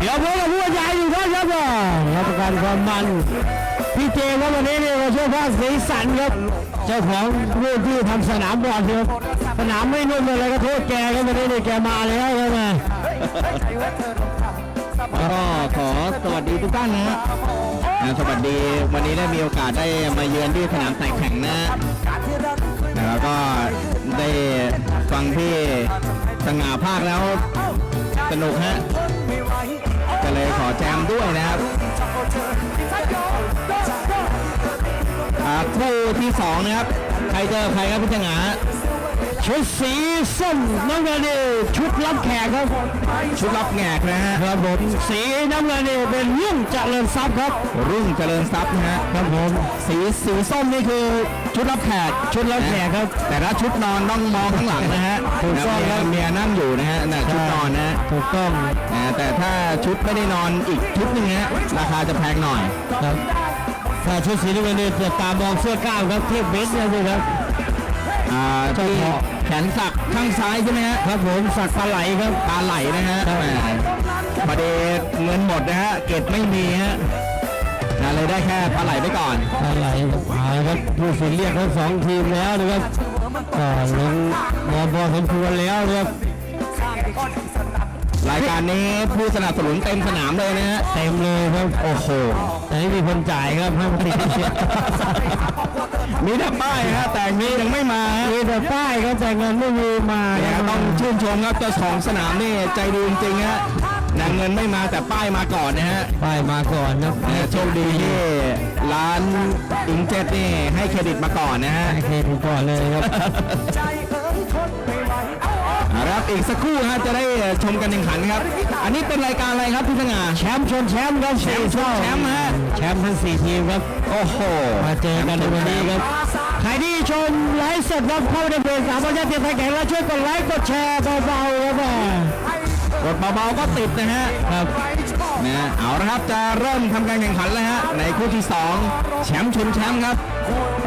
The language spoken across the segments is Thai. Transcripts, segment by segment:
เดี๋ยวพบกับผู้บรรยายอยู่ครับครับรับประกันความมัน พี่เจครับวันนี้เนี่ยมาช่วยภาคสีสันครับ เจ้าของรุ่นที่ทำสนามบอลครับสนามไม่นุ่มอะไรก็โทษแกครับวันนี้เนี่ยแกมาแล้วครับมาก็ขอสวัสดีทุกท่านนะฮะสวัสดีวันนี้ได้มีโอกาสได้มาเยือนที่สนามแต่แข่งนะแล้วก็ได้ฟังพี่สง่าภาคแล้วสนุกฮะ เลยขอแจมด้วยนะครับอ่าคู่ที่สองนะครับใครเจอใครครับพี่สง่า ชุดสีส้มน้ำเงินนี่ชุดรับแขกครับ ชุดรับแงกนะฮะครับผมสีน้ำเงินนี่เป็นยุ่งเจริญทรัพย์ครับ รุ่งเจริญทรัพย์นะฮะครับผมสีสีส้มนี่คือชุดรับแขกชุดรับแขกครับ แต่ถ้าชุดนอนต้องมองข้างหลังนะฮะถูกต้องเมีครัยบเมียนั่งอยู่นะฮะน่ะชุดนอนนะฮะถูกต้องนะแต่ถ้าชุดไม่ได้นอนอีกชุดหนึงฮะราคาจะแพงหน่อย ครับถ้าชุดสีน้ำเงินนี่จะตามองเสื้อกล้ามครับเทียบเบสนะสิครับ อ่าเจ้าที่ของแขนสักข้างซ้ายใช่ไหมฮะครับผมสักปลาไหลครับตาไหลนะฮะครับแหมพอดีเงินหมดนะฮะเก็บไม่มีฮะนะเลยได้แค่ปลาไหลไปก่อนปลาไหลหายครับผู้สินเรียกทั้งสองทีมแล้วนะครับก็ลงมอบอสมควรแล้วนะครับรายการนี้ผู้สนับสนุนเต็มสนามเลยนะฮะเต็มเลยครับโอ้โหแต่ไม่มีคนจ่ายครับห้ามติดเสีย มีแต่ป้ายฮะแต่นี้ยังไม่มาฮะมีแต่ป้ายครับแต่เงินไม่มีมาเนี่ยครับต้องชื่นชมครับเจ้าของสนามนี่ใจดีจริงๆฮะนะเงินไม่มาแต่ป้ายมาก่อนนะฮะป้ายมาก่อนครับนะโชคดีที่ร้านอิงเจ็ตนี่ให้เครดิตมาก่อนนะฮะให้เครดิตก่อนเลยครับเอาละครับอีกสักครู่ฮะจะได้ชมกันแข่งขันครับ อันนี้เป็นรายการอะไรครับพี่สง่าแชมป์ชนแชมป์ครับแชมป์ชนแชมป์ฮะแชมป์ทั้งสี่ทีมครับโอ้โหมาเจอกันในวันนี้ครับใครที่ชมไลฟ์สดครับเข้าไปในเพจสามพันยาเตียไทยแข่งแล้วช่วยกดไลค์กดแชร์เบาๆครับแม่กดเบาๆก็ติดนะฮะครับนะเอาละครับจะเริ่มทำการแข่งขันแล้วฮะในคู่ที่สองแชมป์ชนแชมป์ครับ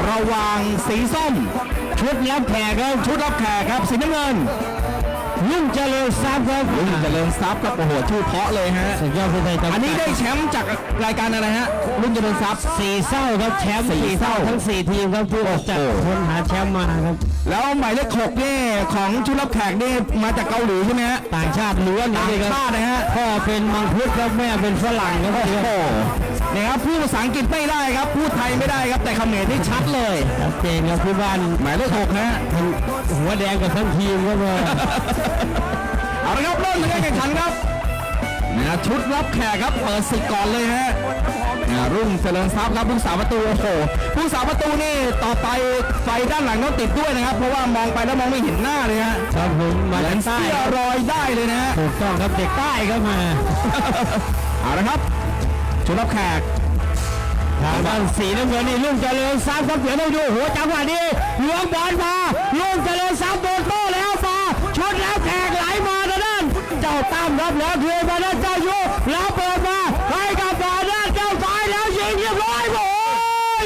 ระหว่างสีส้ม ชุดรับแขกครับชุดรับแขกครับสีน้ำเงิน ยุ่งเจริญทรัพย์ครับลุงเจริญทรัพย์ครับโอ้โหชื่อเพราะเลยฮะสุดยอดผู้ไทยจำกัดอันนี้ได้แชมป์จากรายการอะไรฮะรุ่นเจริญทรัพย์สี่เศร้าครับแชมป์สี่สี่เศร้าเศร้าทั้งสี่ทีมครับที่จัดโอ้โหคนหาแชมป์มาครับแล้วหมายเลขหกนี่ของชุดรับแขกนี่มาจากเกาหลีใช่ไหมฮะต่างชาติล้วนต่างเลยครับชาตินะฮะพ่อเป็นมังคุดครับแม่เป็นฝรั่งครับโอ้โหเนี่ยครับพูดภาษาอังกฤษไม่ได้ครับ พูดไทยไม่ได้ครับ แต่เขมรนี่ชัดเลยชัดเจนครับที่บ้านหมายเลขหกนะฮะทั้งหัวแดงกับทั้งทีมครับว่าเอาละครับเริ่มการแข่งขันครับนะชุดรับแขกครับเปิดศึกก่อนเลยฮะนะรุ่งเจริญทรัพย์ครับผู้สาประตูโอ้โหผู้สาประตูนี่ต่อไปไฟด้านหลังต้องติดด้วยนะครับ เพราะว่ามองไปแล้วมองไม่เห็นหน้าเลยฮะครับผมมาเหมือจานกใต้เสื้อรอยได้เลยนะฮะถูกต้องครับเด็กใต้ครับมาเอาละครับ ชุดรับแขกทางด้านสีน้ำเงินนี่ลุงเจริญทรัพย์ครับเดี๋ยวต้องดูหัวจังหวะนี้หลวงบอลมาลุงเจริญทรัพย์โดนโต้แล้วมาชนแล้วแขกไหลมาทางด้านเจ้าตั้มรับแล้วเทมาด้านเจ้ายุแล้วเปิดมาให้กับต่อด้านเจ้าซ้ายแล้วยิงเรียบร้อยโอ้ย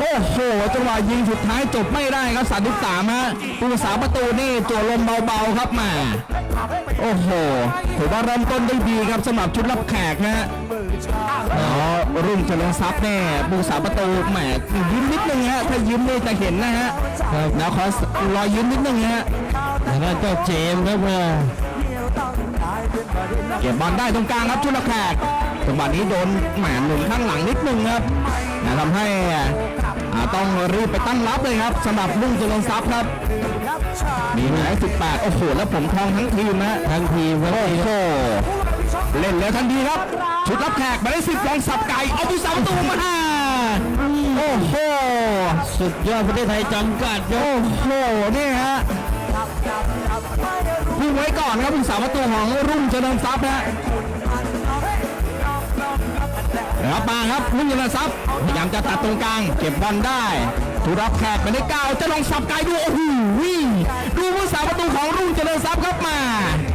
โอ้โหจังหวะยิงสุดท้ายจบไม่ได้ครับสามสามฮะผู้สาประตูนี่จั่วลมเบาๆครับหมาโอ้โหถือว่าเริ่มต้นได้ดีครับสำหรับชุดรับแขกนะฮะ รุ่งเจริญทรัพย์เนี่ยผู้สาประตูแหมยิ้มนิดนึงฮะถ้ายิ้มนี่จะเห็นนะฮะครับแล้วขอรอยยิ้มนิดนึงฮะทางด้านเจ้าเจมส์ครับมาเก็บบอลได้ตรงกลางครับชุดรับแขกจังหวะนี้โดนแหมหนุนข้างหลังนิดนึงครับนะทำให้อ่าต้องรีบไปตั้งรับเลยครับสำหรับรุ่งเจริญทรัพย์ครับ มีหมายสิบแปดโอ้โห แล้วผมทองทั้งทีมนะทั้งทีมครับโอ้โห เล่นแล้วทันทีครับชุดรับแขกหมายเลขสิบลองสับไก่เอาผู้สาประตูมาโอ้โหสุดยอดประเทศไทยจำกัดครับโอ้โหนี่ฮะพุ่งไว้ก่อนครับผู้สาประตูของรุ่งเจริญทรัพย์ฮะนะครับมาครับรุ่งเจริญทรัพย์พยายามจะตัดตรงกลาง เก็บบอลได้ถูรับแขกหมายเลขเก้าจะลองสับไก่ดูโอ้โหดูผู้สาประตูของรุ่งเจริญทรัพย์ครับมา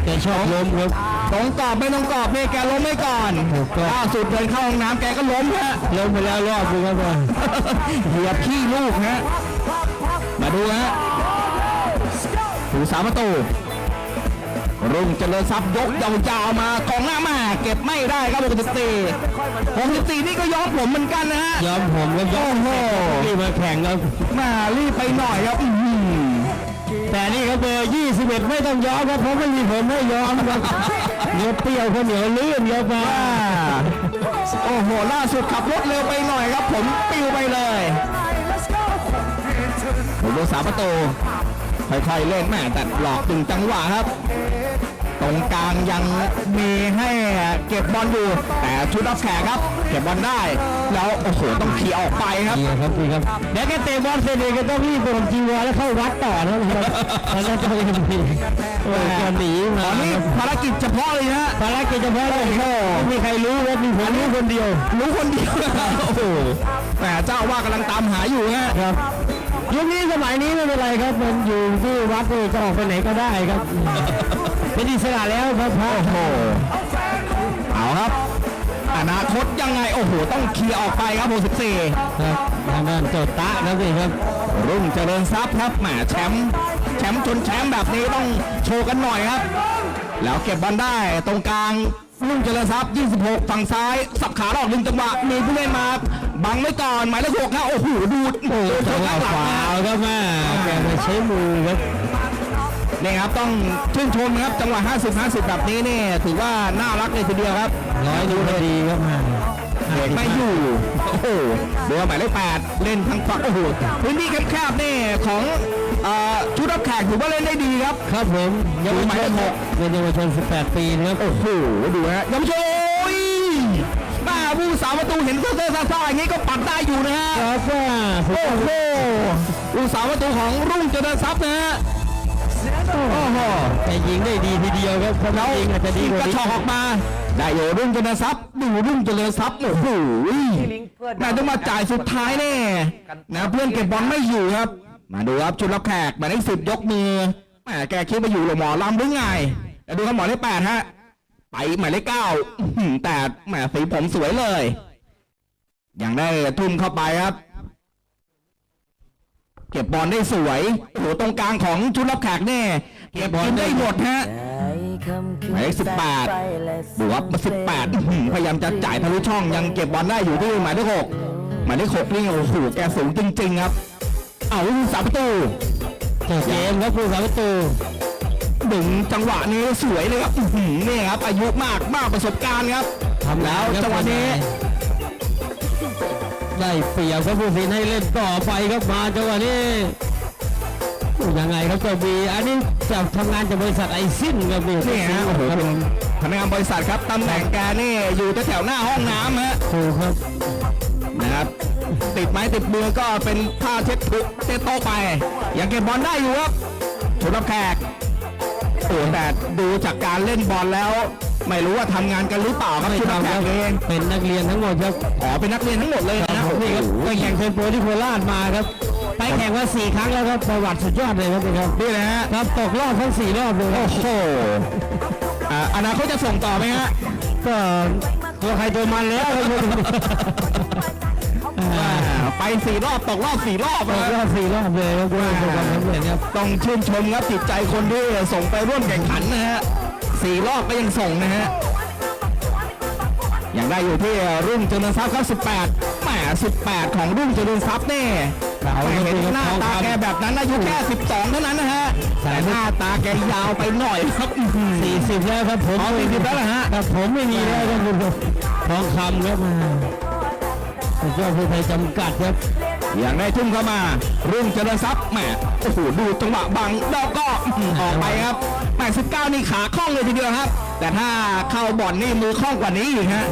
แกชอบล้มครับ ตรงกรอบไม่ตรงกรอบเนี่ยแกล้มไม่ก่อนถูกต้อง ล่าสุดเดินเข้าห้องน้ำแกก็ล้มฮะ ล้มไปแล้วรอบนึงครับว่าเหยียบขี้ลูกฮะ มาดูฮะผู้สาประตู รุ่งเจริญทรัพย์ยกยาวๆมากองหน้ามาเก็บก็บไม่ได้ครับ64 64 นี่ก็ย้อมผมเหมือนกันนะฮะ ยอมผมครับยอมโอ้โหรีบมาแข่งครับมารีบไปหน่อยครับ อื้อหือแต่นี่ครับเบอร์ 21 ไม่ต้องยอมครับเพราะไม่มีผมให้ยอมครับ เนื้อเปรี้ยวข้าวเหนียวลื่นครับมาอ่าโอ้โหล่าสุดขับรถเร็วไปหน่อยครับ ผมปิวไปเลยผมดูสามประตูค่อยๆเล่นแม่แต่หลอกตึงจังหวะครับ ตรงกลางยังมีให้เก็บบอลอยู่ แต่ชุดรับแขกครับ เก็บบอลได้ แล้วโอ้โหต้องขี่ออกไปครับนี่ครับนี่ครับเดี๋ยวแกเตะบอลเสร็จเองก็ต้องรีบไปผมจีวรแล้วเข้าวัดต่อนะครับแล้วก็ต้องรีบโอ้ยแกหนีตมาอนนี้ภารกิจเฉพาะเลยนะฮะภารกิจเฉพาะเลยไม่มีใครรู้ว่ามีผมรู้คนเดียว รู้คนเดียวโอ้โหแหมเจ้าว่ากำลังตามหาอยู่ฮะครับ ยุคนี้สมัยนี้ไม่เป็นไรครับมันอยู่ที่วัดนี่จะออกไปไหนก็ได้ครับ เป็นอิสระแล้วครับพระโอ้โหเอาครับ อนาคตยังไง โอ้โห ต้องเคลียร์ออกไปครับ64ครับทางด้านโจตตะครับนี่ครับ รุ่งเจริญทรัพย์ครับแหมแชมป์แชมป์ชนแชมป์แบบนี้ต้องโชว์กันหน่อยครับ แล้วเก็บบอลได้ตรงกลางรุ่งเจริญทรัพย์ 26 ฝั่งซ้าย สับขาหลอกหนึ่งจังหวะ มีผู้เล่นมาบังไว้ก่อน หมายเลขหกนะโอ้โห ดูดโอ้โหจังหวะหลัขงวานะครับแม่แกไปใช้มือครับนี่ครับ ต้องชื่นชมนะครับจังหวะ 50 50 แบบนี้นี่ถือว่าน่ารักเลยทีเดียวครับร้อยดูพอดีครับแม่เด็กไม่อยู่ โอ้โหดูว่าหมายเลขแปดเล่นทั้งฝั่งโอ้โหพื้นที่แคบๆนี่ของเอ่อชุดรับแขกถือว่าเล่นได้ดีครับ ครับผมเยาวหชมายเลนขหกเป็นเยาวชน18 ปีนะครับโอ้โหดูฮะยำโชยบ้าผู้สาวประตูเห็นเซ่อๆซ่าๆอย่างนี้ก็ปัดได้อยู่นะฮะครับว่าโอ้โหผู้สาวประตูของรุ่งเจริญทรัพย์นะฮะโอ้โหแต่ยิงได้ดีทีเดียวครับเพราะเขายิงอาจจะดียิงกกว่าระนี้ชอกออกมา ได้โยรุ่งเจริญทรัพย์ดูรุ่งเจริญทรัพย์โอ้โหน่าจะมาจ่ายสุดท้ายแน่นะเพื่อนเก็บบอลไม่อยู่ครับ มาดูครับชุดรับแขกหมายเลขสิบยกมือแหมแกคิดมาอยู่หรือหมอลำหรือไงแต่ดูครับหมอเลขแปดฮะไปหมายเลขเก้าแต่แหมสีผมสวยเลยยังได้ทุ่มเข้าไปครับ เก็บบอลได้สวยโอ้โหตรงกลางของชุดรับแขกเนี่ยเก็บบอลได้หมดฮะหมายเลขสิบแปดดูครับมาสิบแปดพยายามจะจ่ายทะลุช่องยังเก็บบอลได้อยู่ที่หมายเลขหกหมายเลขหกนี่โอ้โหแกสูงจริง ๆ ครับ อาลูกสามประตูเจ้าเจมส์ครับผู้สาประตูดึงจังหวะนี้สวยเลยครับอื้อหือนี่ครับ อายุมากมากประสบการณ์ครับทำแล้วจังหวะนี้ ได้เปรียบครับผู้สินให้เล่นต่อไปครับมาจังหวะนี้ยังไงครับเจ้าบีอันนี้จะทำงานจากบริษัทไอซินครับนี่นี่ฮะโอ้โหครับเป็นพนักงานบริษัทครับตำแหน่งแกนี่อยู่แถวๆหน้าห้องน้ำฮะถูกครับนะครับ ติดไม้ติดมือก็เป็นผ้าเช็ดทุกเช็ดโต๊ะไป ยังเก็บบอลได้อยู่ครับชุดรับแขกโอ้แต่ดูจากการเล่นบอลแล้ว ไม่รู้ว่าทำงานกันหรือเปล่าครับไม่ชุดรับทำแขครักบเองเป็นนักเรียนทั้งหมดครับอ๋อเป็นนักเรียนทั้งหมดเลยนะนี่ครับไปแข่งเทนโปรที่โคราชมาครับไปแข่งมาสี่ครั้งแล้วครับประวัติสุดยอดเลยครับนี่ครับนี่นะฮะครับตกรอบทั้งสี่รอบเลยครับโอ้โหอ่าอนาคตจะส่งต่อไหมฮะก็ตัวใครตัวมันแล้วครับอ่า ไปสี่รอบตกรอบสี่รอบตนะกฮะรอบสี่รอบเลยครับด้วยความสำเร็จครับต้องชื่นชมครับจิตใจคนที่ส่งไปร่วมแข่งขันนะฮะสี่รอบก็ยังส่งนะฮะยังได้อยู่ที่รุ่งเจริญทรัพย์ครับ18แหม18 ของรุ่งเจริญทรัพย์นี่เราเห็นครับหน้าตาแกแบบนั้นอายุแค่ 12 เท่านั้นนะฮะแต่หน้าตาแกยาวไปหน่อยครับอื้อหือสี่สิบแล้วครับผมอ๋อ40แล้วเหรอฮะครับผมไม่มีแล้วครับคุณผู้ชมทองคำครับ มาสุดยอดผู้ไทยจำกัดครับอย่างได้ทุ่มเข้ามา รุ่งเจริญทรัพย์แหมโอ้โหดูจังหวะบังแล้วก็อื้อหือออกไปครับแหม19นี่ขาคล่องเลยทีเดียวครับ แต่ถ้าเข้าบอลนี่มือคล่องกว่านี้อีกฮะ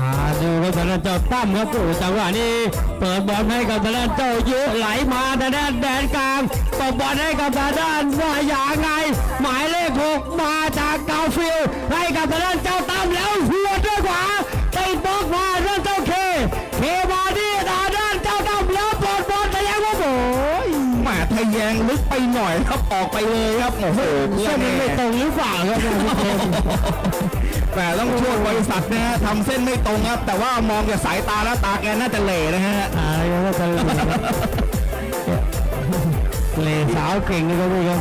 มาดูครับทางด้านเจ้าตั้มครับโอ้จังหวะนี้เปิดบอลให้กับทางด้านเจ้ายุไหลมาทางด้านแดนกลางตบบอลให้กับทางด้านว่าอย่างไง หมายเลขหกมาจากกาฟิลด์ให้กับทางด้านเจ้าตั้มแล้วหัวด้วยขวา ไปหน่อยครับออกไปเลยครับโอ้โหเพื่อเส้นนมันนี่ไม่ตรงหรือเปล่าครับท่านผู้ชมแต่ต้องช่วยบริษัทนะฮะทำเส้นไม่ตรงครับ แต่ว่ามองจากสายตาแล้วตาแกน่าจะเหล่นะฮะอะไรก็จะเลสาวเก่งนะครับพี่ครับ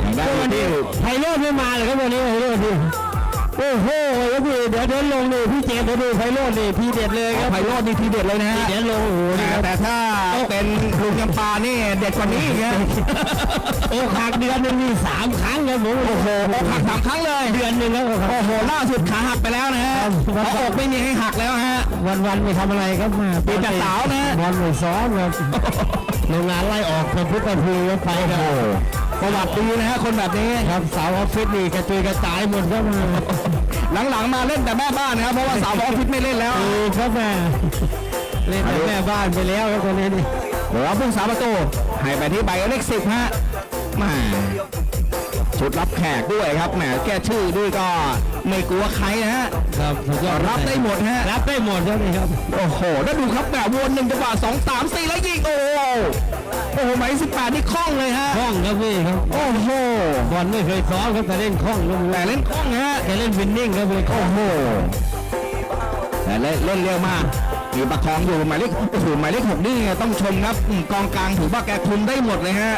อย่างได้อยู่ที่ ไพโรดไม่มาเลยครับวันนี้ไพโรดพี่ โอ้โหแล้วพี่เดี๋ยวเดินลงนี่พี่เจมส์เดี๋ยวดูไพโรจน์นี่พี่เด็ดเลยครับไพโรจน์นี่ทีเด็ดเลยนะฮะพี่เด็ดลงโอ้โหนี่ครับแต่ถ้าเป็นลุงจำปานี่เด็ดกว่านี้อีกฮะ โอ้หักเดือนหนึงนี่สามครั้งครับผมโอ้โหหักสามครั้งเลย เดือนหนึ่งแล้วครับโอ้โหล่าสุดขาหักไปแล้วนะฮะเพราะอกไม่มีให้หักแล้วฮะ วันวันไม่ทำอะไรครับมามีแต่สาวนะบอลไม่ซ้อมครับโรงงานไล่ออกเป็นพุทธภูมิไปครับประวัติดีนะฮะคนแบบนี้ครับสาวออฟฟิศนี่กระจุยกระจายหมดครับมาหลังๆมาเล่นแต่แม่บ้านนะครับเพราะว่าสาวออฟฟิศไม่เล่นแล้วเออครับแม่เล่นแต่แม่บ้านไปแล้วครับตอนนี้นี่เดี๋ยวพุ่งสามประตูให้ไปที่ใบเลขสิบฮะ มาชุดรับแขกด้วยครับแหมแก้ชื่อด้วยก็ไม่กลัวใครนะฮะ ครับสุดยอดรับได้หมดฮะ รับได้หมดครับนี่ครับ โอ้โห แล้วดูครับแบบวนหนึ่งจังหวะสองสามสี่แล้วยิงโอ้โหโอ้โหหมายสิบแปดนี่คล่องเลยฮะ คล่องครับพี่ครับ โอ้โหบอลไม่เคยซ้อมครับแต่เล่นคล่องครับแต่เล่นคล่องฮะแต่เล่นวินนิ่งครับพี่คล่องโอ้โหแต่เล่นเล่นเร็วมากมีประคองอยู่หมายเลขโอ้โหหมายเลขหกนี่ต้องชมครับอืมกองกลางถือว่าแกคุมได้หมดเลยฮะ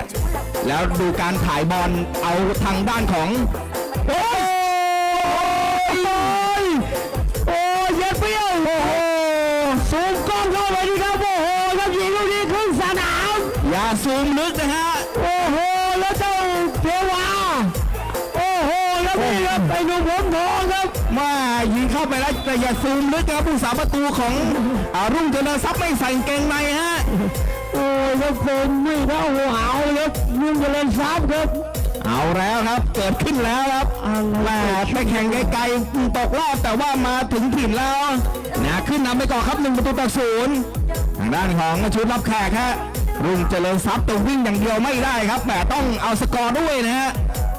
แล้วดูการถ่ายบอลเอาทางด้านของ โอ้ยโอ้ยเย็ดเปรี้ยวโอ้โหสูงกล้องเข้าไปดีครับโอ้โหครับยิงลูกนี้ครึ่งสนามอย่าซูมลึกนะฮะโอ้โหแล้วเจ้าเทวาโอ้โหแล้วนี่ครับไอ้หนุ่มผมทองครับมายิงเข้าไปแล้วแต่อย่าซูมลึกครับผู้สาประตูของอารุ่งเจริญทรัพย์ไม่ใส่กางเกงในฮะโอ้ย ครับเป็นไม่เท่าหัวเอาเลยครับยุ่งจะเล่นซับครับ เอาแล้วครับ เกิดขึ้นแล้วครับแหมไปแข่งไกลๆตกรอบแต่ว่ามาถึงถิ่นแล้วนะขึ้นนำไปก่อนครับหนึ่งประตูต่อศูนย์ทางด้านของชุดรับแขกฮะรุ่งเจริญทรัพย์ต่วิ่งอย่างเดียวไม่ได้ครับแต่ต้องเอาสกอร์ด้วยนะฮะ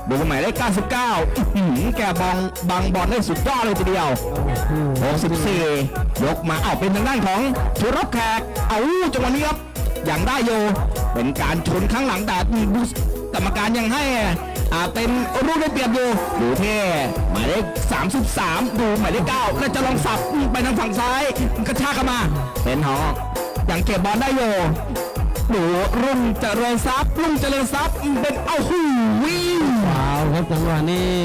ดูหมายเลข99อื้อหือแกบองบังบอลได้สุดยอดเลยทีเดียว 64 ยกมาเอาเป็นทางด้านของชุดรับแขก เอาจังหวะนี้ครับ ย่างได้โย เป็นการชนข้างหลังแต่ดูกรรมการยังให้อ่าเป็นรูปได้เปรียบอยู่ดูเท่หมายเลข33 ดูหมายเลข9แล้วจะลองสับไปทางฝั่งซ้ายกระชากเข้ามาเป็นหอกยังเก็บบอลได้อยู่ดูรุ่งเจริญทรัพย์รุ่งเจริญทรัพย์เป็นเอาหูวิ่งว้าวครับจังหวะนี้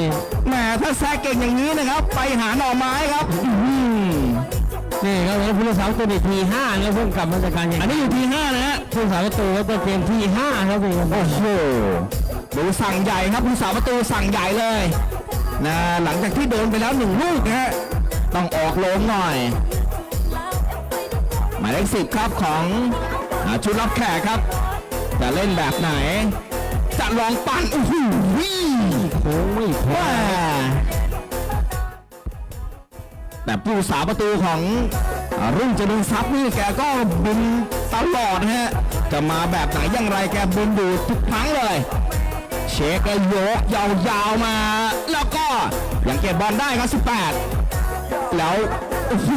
แหมถ้าแซกเก่งอย่างนี้นะครับ ไปหาหน่อไม้ครับอื้อหือนี่ครับแล้วผู้รักษาประตูนี่ทีห้าแล้วเพิ่งกลับมาจากการแข่งอัขันนนี้อยู่ที่5นะฮะ ผู้รักษาประตูครับตัวเกมที่ห้าครับพี่ครับโอ้โหดูสั่งใหญ่ครับผู้สาประตูสั่งใหญ่เลยนะหลังจากที่โดนไปแล้วหนึ่งลูกนะฮะต้องออกโลงหน่อย หมายเลขสิบครับของอาชุดรับแขกครับ จะเล่นแบบไหน จะลองปั่นโอ้โหโค้งไม่พอว้า แต่ผู้สาประตูของรุ่งเจริญทรัพย์นี่แกก็บินตลอดนะฮะจะมาแบบไหนอย่างไรแกบินดูทุกครั้งเลย เชคก็ยกยาวๆมา แล้วก็ยังเก็บบอลได้ครับ 18 แล้วโอ้โห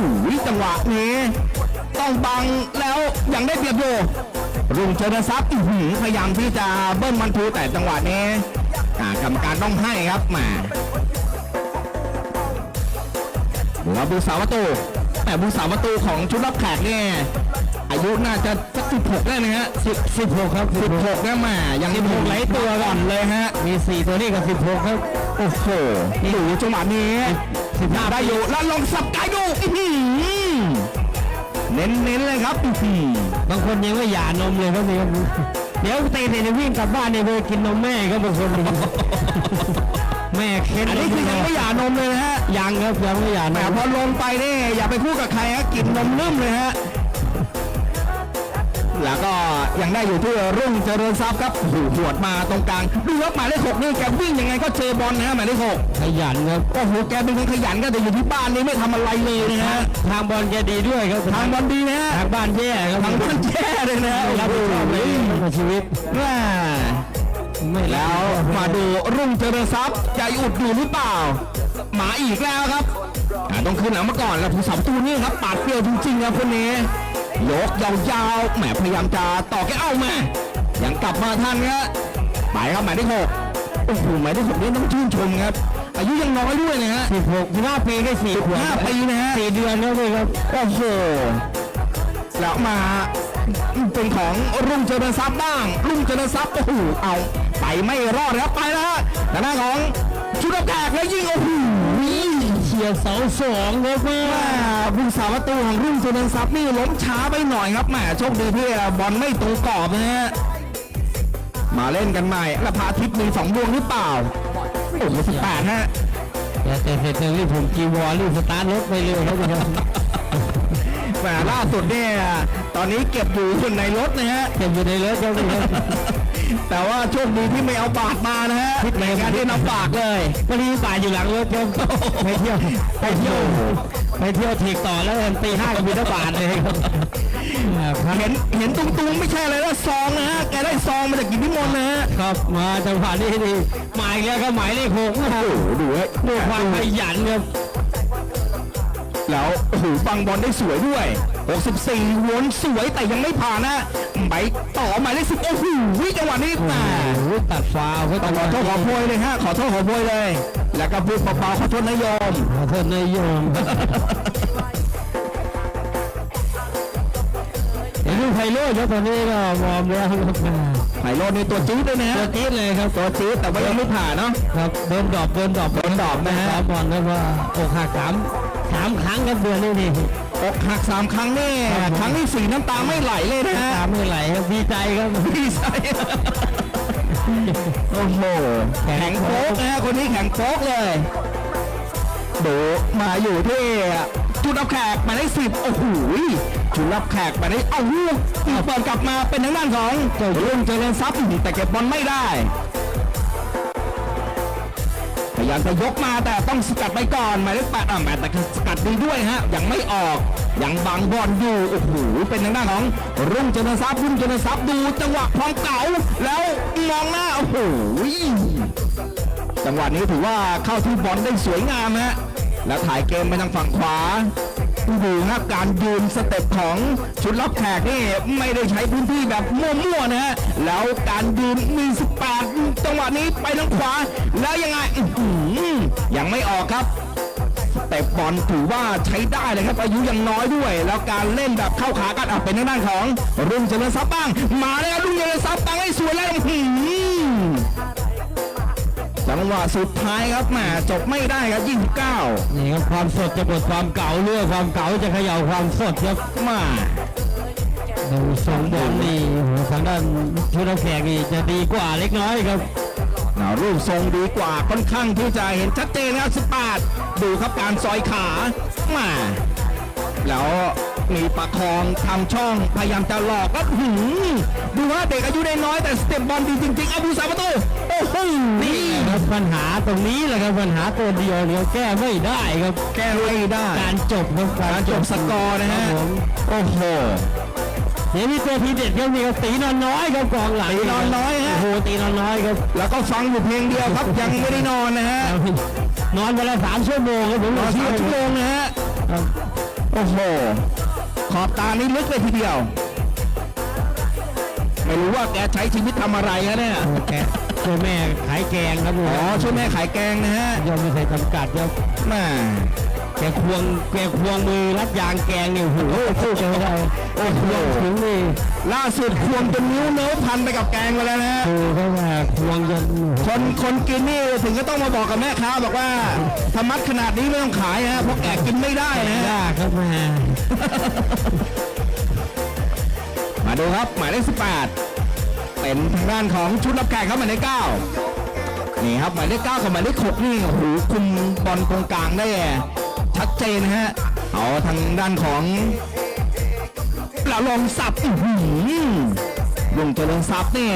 จังหวะนี้ ต้องบังแล้วยังได้เปรียบอยู่รุ่งเจริญทรัพย์พยายามที่จะเบิ้ลมันทูแต่จังหวะนี้กรรมการต้องให้ครับมา ว่าบูสาวประตูแต่บูสาวประตูของชุดรับแขกเนี่ยอายุน่าจะสักสิบหกได้นะฮะสิบสิบหกครับสิบหกนะแหมายังสิบหกไหลตัวก่อนเลยฮะมีสี่ตัวนี้กับสิบหกครับโอ้โหดูจังหวะนี้สิบห้าได้อยู่แล้วลงสับไกดูอื้อหือเน้นๆเลยครับอื้อหือบางคนยังไม่หย่านมเลยครับพี่ครับเดี๋ยวเตะเนี่ยวิ่งกลับบ้านเนี่ยไปกินนมแม่ครับบางคนนี่ แม่เค้นอันนี้คือยังไม่หย่านมเลยนะฮะยังครับยังไม่หย่านแต่มพอลงไปนี่อย่าไปพูดกับใครฮะกินนมนึ่มเลยฮะแล้วก็ยังได้อยู่ที่รุ่งเจริญทรัพย์ครับโอ้โหหวดมาตรงกลางดูครับหมายเลขหกนี่แกวิ่งยังไงก็เจอบอลนะฮะหมายเลขหกขยันครับโอ้โหแกเป็นคนขยันก็แต่อยู่ที่บ้านนี่ไม่ทำอะไรเลยนะฮะทางบอลแกดีด้วยครับทางบอลดีนะฮะทางบ้านแย่ครับทางบ้านแย่เลยนะฮะไม่รับผิดชอบเลยกับชีวิตแม่ ไม่แล้วมาดูรุ่งเจริญทรัพย์จะอุดอยู่หรือเปล่า หมาอีกแล้วครับอ่าต้องขึ้นหลังมาก่อนแล้วผู้สาประตูนี่ครับปาดเปรี้ยวจริงๆครับคนนี้ยกยาวๆแหมพยายามจะต่อแกเอามายังกลับมาทันครับไปครับหมายเลขหกโอ้โหหมายเลขหกนี่ต้องชื่นชมครับ อายุยังน้อยด้วยนะฮะสิบหกสิบห้าปีได้สี่ขวบห้าปีนะฮะสี่เดือนแล้วด้วยครับโอ้โหแล้วมาเป็นของรุ่งเจริญทรัพย์บ้างรุ่งเจริญทรัพย์โอ้โหเอา ไปไม่รอดครับไปแล้วฮะแต่หน้าของชุดแขกแล้วยิงโอ้โหฉียดเสาสองครับแม่แม่ผู้สาประตูของรุ่งเจริญทรัพย์นี่ล้มช้าไปหน่อยครับแหมโชคดีที่บอลไม่ตรงกรอบนะฮะมาเล่นกันใหม่แล้วพระอาทิตย์มีสองดวงหรือเปล่าโอ้โหสิบแปดฮะแต่แต่แต่แต่รีบผมจีวอรีบสตาร์ทรถไปเร็วครับผมแหมล่าสุดเนี่ยตอนนี้เก็บอยู่ในรถนะฮะเก็บอยู่ในรถครับผม แต่ว่าโชคดีที่ไม่เอาบาดมานะฮะในการที่นำบากเลยวันนี้ป่าอยู่หลังรถครับไปเที่ยวไปเที่ยวไปเที่ยวถีกต่อแล้วกันตีห้าก็มีทบาทเลยครับครับเห็นเห็นตุงตุงๆไม่ใช่อะไรแล้วซองนะฮะแกได้ซองมาจากกินพิมลนะฮะครับมาจังหวะนี้นี่หมายแล้วก็หมายเลขหกนะครับโอ้โหดูฮะด้วยความขยันครับ แล้วโอ้โหบังบอลได้สวยด้วย 64วนสวยแต่ยังไม่ผ่านนะไปต่อหมายเลขสิบโอ้โหจังหวะนี้แหมโอ้โหตัดฟาวล์เขาต้องขอโทษขอโพยเลยฮะขอโทษขอโพยเลย แล้วก็พูดเบาๆขอโทษนายโยมขอโทษนายโยมเห็นลูกไพโรจน์ครับตอนนี้ก็วอร์มแล้วครับไผ่โรดนี่ตัวจี๊ดด้วยนะฮะตัวจี๊ดเลยครับตัวจี๊ดแต่ว่ายังไม่ผ่านเนาะครับโดนดรอบโดนดรอบโดนดรอปนะฮะสามบอลครับว่าอกหักสาม สามครั้งครับเดือนนี้นี่อกหักสามครั้งนี่ครั้งที่สี่น้ำตาไม่ไหลเลยนะฮะตามไม่ไหลครับดีใจครับดีใจโอ้โหแข็งโป๊กนะฮะคนนี้แข็งโป๊กเลยดูมาอยู่ที่จุดรับแขกหมายเลขสิบโอ้โหจุดรับแขกหมายเลขเอาลูกเปิดกลับมาเป็นทางด้านของเจ้ารุ่งเจริญทรัพย์แต่เก็บบอลไม่ได้พ ยายามจะยกมาแต่ต้องสกัดไปก่อนหมายเลขแปดอะแปดแต่สกัดดีด้วยฮะยังไม่ออกยังบังบอลอยู่โอ้โหเป็นทางด้านของรุ่งเจริญทรัพย์รุ่งเจริญทรัพย์ดูจังหวะพองเก๋าแล้วมองหน้าโอ้โหจังหวะนี้ถือว่าเข้าที่บอลได้สวยงามฮะแล้วถ่ายเกมไปทางฝั่งขวา ดูนะการยืนสเต็ปของชุดรับแขกนี่ไม่ได้ใช้พื้นที่แบบมั่วๆนะฮะแล้วการยืนมี18จังหวะนี้ไปทางขวา แล้วยังไงยังไม่ออกครับแต่บอลถือว่าใช้ได้เลยครับอายุยังน้อยด้วย แล้วการเล่นแบบเข้าขากันอะเป็นทางด้านของรุ่งเจริญทรัพย์บ้าง มาแล้วรุ่งเจริญทรัพย์ตั้งให้สวยแล้วหือ จังหวะสุดท้ายครับแหมจบไม่ได้ครับ 29 นี่ครับความสดจะบดความเก่าเรื่องความเก่าจะเขย่าความสดครับมาดูทรงบอลนี่โอ้โหทางด้านชุดนักแข่งนี่จะดีกว่าเล็กน้อยครับเอารูปทรงดีกว่าค่อนข้างที่จะเห็นชัดเจนนะครับ18ดูครับการซอยขามาแล้ว มีประคองทำช่องพยายามจะหลอกก็หืมดูว่าเด็กอายุได้น้อยแต่สเต็ปบอลดีจริงๆอาบูซาประตูโอ้โหนี่ครับปัญหาตรงนี้แหละครับปัญหาตัวเดียวเนี่ยแก้ไม่ได้ครับแก้ไม่ได้ การจบครับการจบสกอร์นะฮะครับผมโอ้โหเดี๋ยวมีตัวทีเด็ดครับนี่ครับตีนอนน้อยครับกองหลังตีนอนน้อยฮะโอ้โหตีนอนน้อยครับแล้วก็ฟังอยู่เพลงเดียวครับยังไม่ได้นอนนะฮะนอนวันละสามชั่วโมงครับผมนอนสามชั่วโมงนะฮะครับโอ้โห ขอบตานี่ลึกเลยทีเดียว ไม่รู้ว่าแกใช้ชีวิตทำอะไรนะเนี่ยโอ้แกช่วยแม่ขายแกงครับผมอ๋อช่วยแม่ขายแกงนะฮะ ยอมไม่ใส่จำกัดครับแม่ แกควงแกควงมือรัดยางแกงเนี่ยโอ้โหสู้กันไม่ได้โอ้โหควงถึงนี่ล่าสุดควงจนนิ้วเนิ้วพันไปกับแกงมาแล้วนะฮะ คือเขาว่าควงจนคนคนกินนี่ถึงก็ต้องมาบอกกับแม่ค้าบอกว่าถ้ามัดขนาดนี้ไม่ต้องขายฮะเพราะแกกินไม่ได้นะฮะ ยากครับแม่มาดูครับ หมายเลข18 เป็นทางด้านของชุดรับแขกครับหมายเลข9นี่ครับหมายเลข9กับหมายเลข6นี่โอ้โหคุมบอลตรงกลางได้ ชัดเจนนะฮะเอาทางด้านของละลองสับอื้อหือลุงเจริญทรัพย์นี่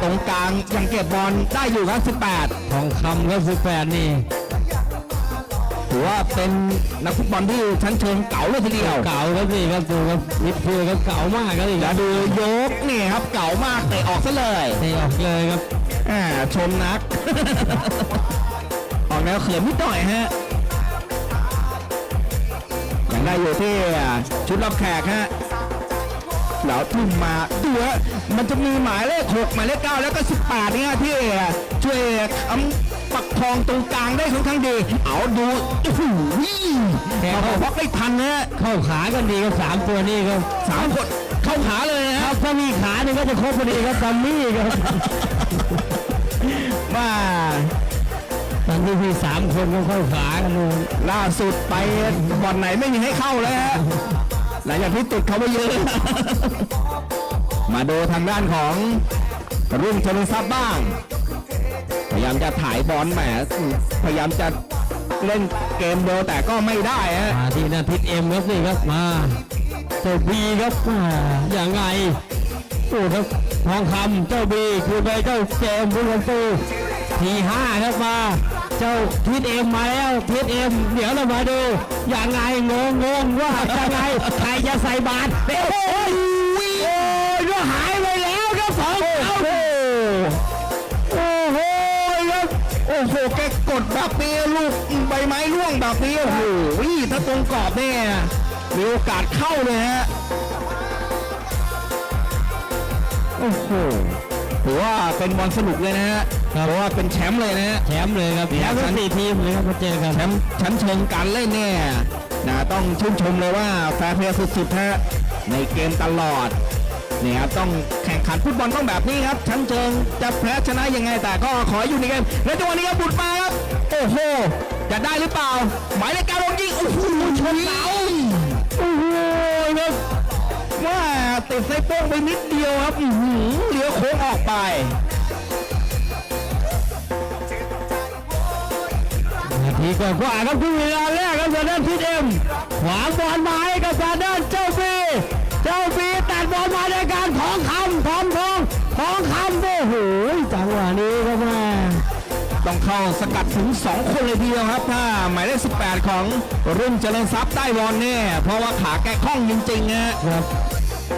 ตรงกลางยังเก็บบอลได้อยู่ครับ 18 ทองคำครับสิบแปดนี่ถือว่าเป็นนักฟุตบอลที่ชั้นเชิงเก่าเลยทีเดียว เก่าครับนี่ครับดูครับมิดฟิลด์ครับเก่ามากครับนี่คแล้รัวบดูยกนี่ครับเก่ามากเตะออกซะเลยเตะออกเลยครับอ่าชมนัก ออกแนวเขินนิดหน่อยฮะยัง ได้อยู่ที่ชุดรับแขกฮะแล้วทุ่มมาดูฮะมันจะมีหมายเลข6หมายเลข9แล้วก็18เนี่ยที่ช่วยคำปักทองตรงกลางได้ค่อนข้างดี เอาดูโอ้โหเขาบล็อกได้ทันนะฮะเข้าขากันดีครับสามตัวนี่ครับสามคนเข้าขาเลยนะคครัรับบถ้ามีขาหนึ่งก็จะครบพอดีครับซัมมี่ครับ มที่มีสามคนก็เข้าขากันเลยล่าสุดไปบ่อนไหนไม่มีให้เข้าแล้วฮะหลังจากที่ติดเขาไปเยอะ มาดูทางด้านของรุ่งเจริญทรัพย์บ้าง พยายามจะถ่ายบอลแหมพยายามจะเล่นเกมเร็วแต่ก็ไม่ได้ฮะมาที่นาทิตเอ็มครับนี่ครับมาเจ้าบีครับมาอย่างไงโอ้ครับทองคำเจ้าบีคือไปเจ้าเจมบุญลำตูทีห้าครับมา เจ้าทิศเอ็มมาแล้วทิศเอ็มเดี๋ยวเรามาดูอย่างไงงงงงว่ายังไงใครจะใส่บาตรโอ้โหโอ้ยก็หายไปแล้วครับสองเอาโอ้โหครับโอ้โหแกกดแบบนี้ลูกใบไม้ร่วงแบบนี้โอ้โหถ้าตรงกรอบเนี่ยมีโอกาสเข้าเลยฮะโอ้โหถือว่าเป็นบอลสนุกเลยนะฮะ เพราะว่าเป็นแชมป์เลยนะฮะแชมป์เลยครับแชมป์ทั้งสี่ทีมเลยครับมาเจอกันแชมป์ชั้นเชิงการเล่นเนี่ยนะต้องชื่นชมเลยว่าแฟร์เพลย์สุดๆฮะในเกมตลอดนี่ครับต้องแข่งขันฟุตบอลต้องแบบนี้ครับชั้นเชิงจะแพ้ชนะยังไงแต่ก็ขออยู่ในเกมและจังหวะนี้ครับบุดมาครับโอ้โหจะได้หรือเปล่า หมายเลขการลงยิงโอ้โหชนเสาโอ้โหครับว่าติดไส้โป้งไปนิดเดียวครับอื้อหือเลี้ยวโค้งออกไป นาทีกว่าๆครับคือเวลาแรกครับทางด้านทิศเอ็มขวางบอลมาให้กับทางด้านเจ้าบีเจ้าบีตัดบอลมาในการทองคำทองทองทองคำโอ้โหจังหวะนี้ครับแม่ต้องเข้าสกัดถึง 2 คนเลยทีเดียวครับ ถ้าหมายเลข 18 ของรุ่งเจริญทรัพย์ได้บอลเนี่ยเพราะว่าขาแกคล่องจริงๆฮะครับ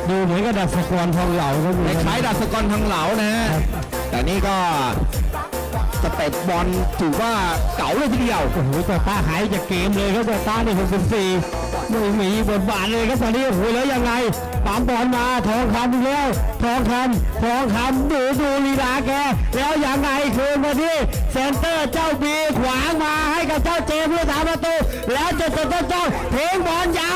ดูเหมือนกับดัชกรทองเหล่าครับคล้ายๆดัชกรทางเหลานะฮะแต่นี่ก็ส เต็ปบอลถือว่าเก๋าเลยทีเดียวโอ้โหแต่ตาหายจากเกมเลยครับแต่ตาเนี่ย64ไม่มีบทบาทเลยครับตอนนี้โอ้โหแล้วยังไงปั๊มบอลมาทองคำอีกแล้วทองคำทองคำดูดูลีลาแก แล้วยังไงคืนมาที่เซนเตอร์เจ้าบีขวางมาให้กับเจ้าเจมส์เพื่อทำประตูแล้วจ้าเจ้าเจ้าเจ้าเพลงบอลยา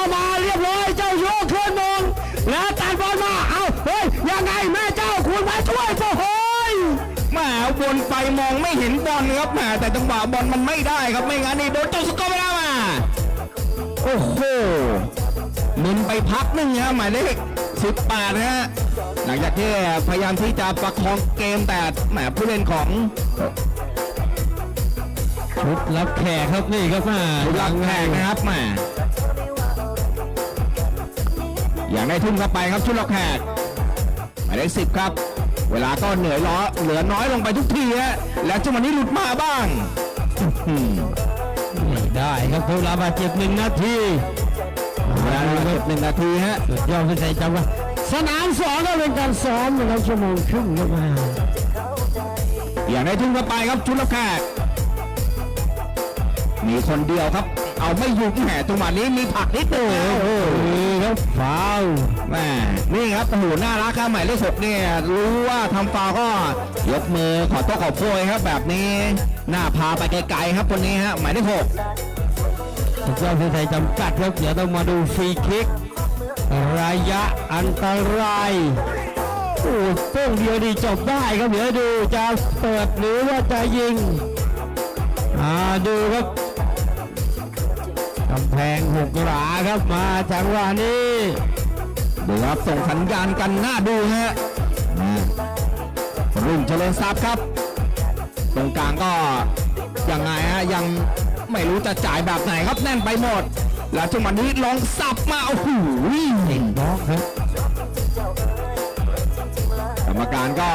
องไม่เห็นบอลครับแหมแต่จังหวะบอลมันไม่ได้ครับไม่งั้นนี่โดนจ้าสกอร์ไปแล้วมาโอ้โหมึนไปพักหนึ่งฮะหมายเลข18นะฮะหลังจากที่พยายามที่จะประคองเกมแต่แหมผู้เล่นของชุดรับแขกครับนี่ครับมาผู้รักแขกนะครับแหมอย่างได้ทุ่มเข้าไปครับชุดล็อกแขกหมายเลขสิบครับ เวลาก็เหนื่อยล้อเหลือน้อยลงไปทุกทีฮะแล้วจังหวะนี้หลุดมาบ้างอื้อหือไม่ได้ครับเวลาบาดเจ็บหนึ่งนาทีเวลาเก็บหนึ่งนาทีฮะสุดยอดเป็นใจจังว่าสนามสองก็เป็นการซ้อมนะครับชั่วโมงครึ่งครับมาอย่างได้ทุ่มเข้าไปครับชุดล็อกแขกมีคนเดียวครับ เอาไม่อยู่แหมจังหวะนี้มีผลักนิดเดียวโอ้โหครับฟาวแม่นี่ครับโอ้โหน่ารักครับหมายเลขหกเนี่ยรู้ว่าทำฟาวล์ก็ยกมือขอโทษขอโพยครับแบบนี้น่าพาไปไกลๆครับคนนี้ฮะหมายเลขหกสุดยอดเป็นใจจำกัดครับเดี๋ยวต้องมาดูฟรีคิกระยะอันตรายโอ้โป้งเดียวดีจบได้ครับเดี๋ยวดูจะเปิดหรือว่าจะยิงอ่าดูครับกำแพงหกหลาครับมาจังหวะนี้ดูครับส่งสัญญาณกันหน้าดูฮะรุ่งเจริญทรัพย์ครับ ตรงกลางก็ยังไงฮะยังไม่รู้จะจ่ายแบบไหนครับแน่นไปหมด แล้วจังหวะนี้ลองสับมาโอ้โหบล็อกครับกรรมการก็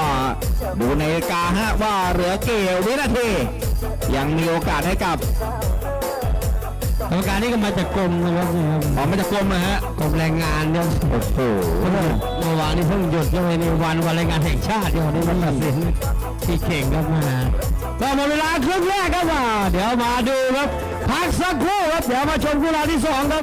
ดูในกาฮะว่าเหลือเกี่ยววินาทียังมีโอกาสให้กับ กรรมการนี่ก็มาจากกรมนะครับนี่ครับออกมาจากกรมนะฮะกรมแรงงานเนี่ยโอ้โหเพิ่งเมื่อวานนี้เพิ่งหยุดเลยในวันวันแรงงานแห่งชาติเดี๋ยวนี้มันตัดสินที่เก่งครับมาก็หมดเวลาครึ่งแรกครับว่าเดี๋ยวมาดูครับพักสักครู่ครับเดี๋ยวมาชมคู่ราวที่สองครับ